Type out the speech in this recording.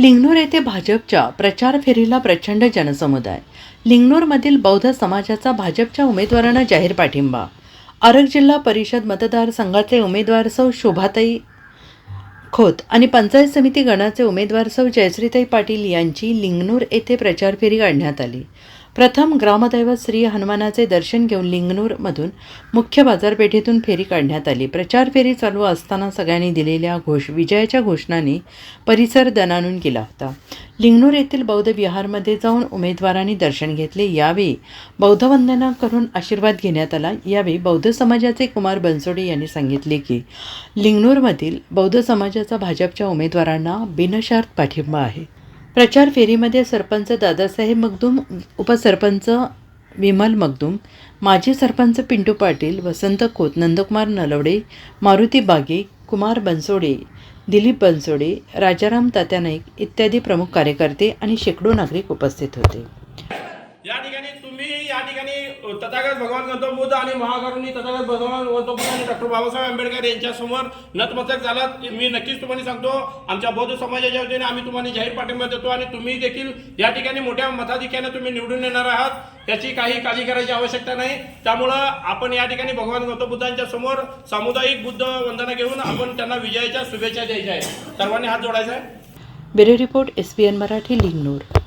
लिंगनूर येथे भाजपच्या प्रचार फेरीला प्रचंड जनसमुदाय. लिंगनूरमधील बौद्ध समाजाचा भाजपच्या उमेदवारांना जाहीर पाठिंबा. आरग जिल्हा परिषद मतदारसंघाचे उमेदवार सौ शोभाताई खोत आणि पंचायत समिती गणाचे उमेदवार सौ जयश्रीताई पाटील यांची लिंगनूर येथे प्रचार फेरी काढण्यात आली. प्रथम ग्रामदैवत श्री हनुमानाचे दर्शन घेऊन लिंगनूरमधून मुख्य बाजारपेठेतून फेरी काढण्यात आली. प्रचार फेरी चालू असताना सगळ्यांनी दिलेल्या घोष विजयाच्या घोषणांनी परिसर दणानून गेला होता. लिंगनूर येथील बौद्ध विहारमध्ये जाऊन उमेदवारांनी दर्शन घेतले. यावेळी बौद्ध वंदना करून आशीर्वाद घेण्यात आला. यावेळी बौद्ध समाजाचे कुमार बनसोडे यांनी सांगितले की लिंगनूरमधील बौद्ध समाजाचा भाजपच्या उमेदवारांना बिनशर्त पाठिंबा आहे. प्रचार फेरीमध्ये सरपंच दादासाहेब मगदूम उपसरपंच विमल मगदूम माजी सरपंच पिंटू पाटील वसंत खोत नंदकुमार नलवडे मारुती बागे कुमार बनसोडे दिलीप बनसोडे राजाराम तात्या नाईक इत्यादी प्रमुख कार्यकर्ते आणि शेकडो नागरिक उपस्थित होते. ठिकाणी तुम्ही या ठिकाणी तथागत भगवान गौतम बुद्ध आणि महाकरुणी तथागत भगवान गौतम बुद्ध आणि डॉक्टर बाबासाहेब आंबेडकर यांच्या समोर नतमस्तक झालात. मी नक्कीच तुम्हाला सांगतो आमच्या बौद्ध समाजाच्या वतीने आम्ही तुम्हाला जाहीर पाठिंबा देतो आणि तुम्ही देखील या ठिकाणी मोठ्या मताधिक्याने तुम्ही निवडून येणार आहात. त्याची काही काळजी करायची आवश्यकता नाही. त्यामुळं आपण या ठिकाणी भगवान गौतम बुद्धांच्या समोर सामुदायिक बुद्ध वंदना घेऊन आपण त्यांना विजयाच्या शुभेच्छा द्यायच्या आहे सर्वांनी हात जोडायचा आहे. Bureau report S Marathi Lingnur.